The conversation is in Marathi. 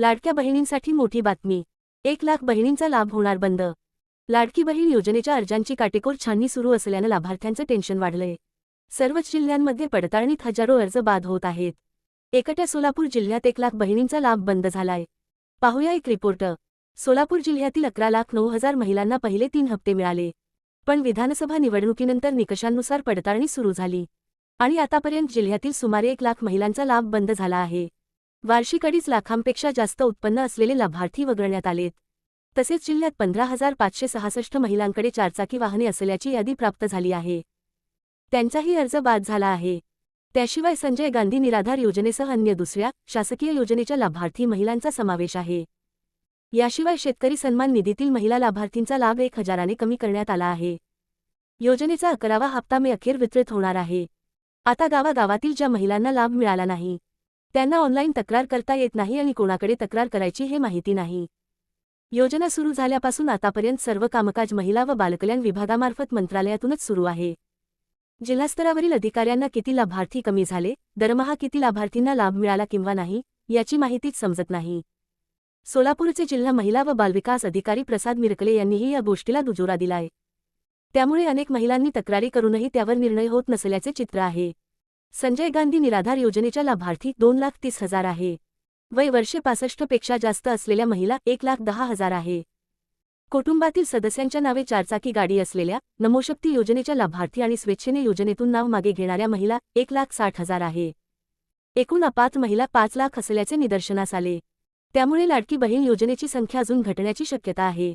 लाडक्या बहिणींसाठी मोठी बातमी. एक लाख बहिणींचा लाभ होणार बंद. लाडकी बहीण योजनेच्या अर्जांची काटेकोर छाननी सुरू असल्यानं लाभार्थ्यांचं टेन्शन वाढलंय. सर्वच जिल्ह्यांमध्ये पडताळणीत हजारो अर्ज बाद होत आहेत. एकट्या सोलापूर जिल्ह्यात एक लाख बहिणींचा लाभ बंद झालाय. पाहूया एक रिपोर्ट. सोलापूर जिल्ह्यातील अकरा लाख नऊ हजार महिलांना पहिले तीन हप्ते मिळाले. पण विधानसभा निवडणुकीनंतर निकषांनुसार पडताळणी सुरू झाली. आणि आतापर्यंत जिल्ह्यातील सुमारे एक लाख महिलांचा लाभ बंद झाला आहे. वार्षिक अडीच लाखांपेक्षा जास्त उत्पन्न असलेले लाभार्थी वगळण्यात आलेत. तसेच जिल्ह्यात पंधरा हजार पाचशे सहासष्ट महिलांकडे चारचाकी वाहने असल्याची यादी प्राप्त झाली आहे. त्यांचाही अर्ज बाद झाला आहे. त्याशिवाय संजय गांधी निराधार योजनेसह अन्य दुसऱ्या शासकीय योजनेच्या लाभार्थी महिलांचा समावेश आहे. याशिवाय शेतकरी सन्मान निधीतील महिला लाभार्थींचा लाभ एक हजाराने कमी करण्यात आला आहे. योजनेचा अकरावा हप्ता मे अखेर वितरित होणार आहे. आता गावागावातील ज्या महिलांना लाभ मिळाला नाही त्यांना ऑनलाईन तक्रार करता येत नाही आणि कोणाकडे तक्रार करायची हे माहिती नाही. योजना सुरू झाल्यापासून आतापर्यंत सर्व कामकाज महिला व बालकल्याण विभागामार्फत मंत्रालयातूनच सुरू आहे. जिल्हास्तरावरील अधिकाऱ्यांना किती लाभार्थी कमी झाले दरमहा किती लाभार्थींना लाभ मिळाला किंवा नाही याची माहितीच समजत नाही. सोलापूरचे जिल्हा महिला व बालविकास अधिकारी प्रसाद मिरकले यांनीही या गोष्टीला दुजोरा दिलाय. त्यामुळे अनेक महिलांनी तक्रारी करूनही त्यावर निर्णय होत नसल्याचे चित्र आहे. संजय गांधी निराधार योजनेच्या लाभार्थी दोन लाख तीस हजार आहे. वय वर्षे पासष्टपेक्षा जास्त असलेल्या महिला एक लाख दहा हजार आहे. कुटुंबातील सदस्यांच्या नावे चारचाकी गाडी असलेल्या नमोशक्ती योजनेच्या लाभार्थी आणि स्वेच्छेने योजनेतून नाव मागे घेणाऱ्या महिला एक लाख साठ हजार आहे. एकूण अपात महिला पाच लाख असल्याचे निदर्शनास आले. त्यामुळे लाडकी बहीण योजनेची संख्या अजून घटण्याची शक्यता आहे.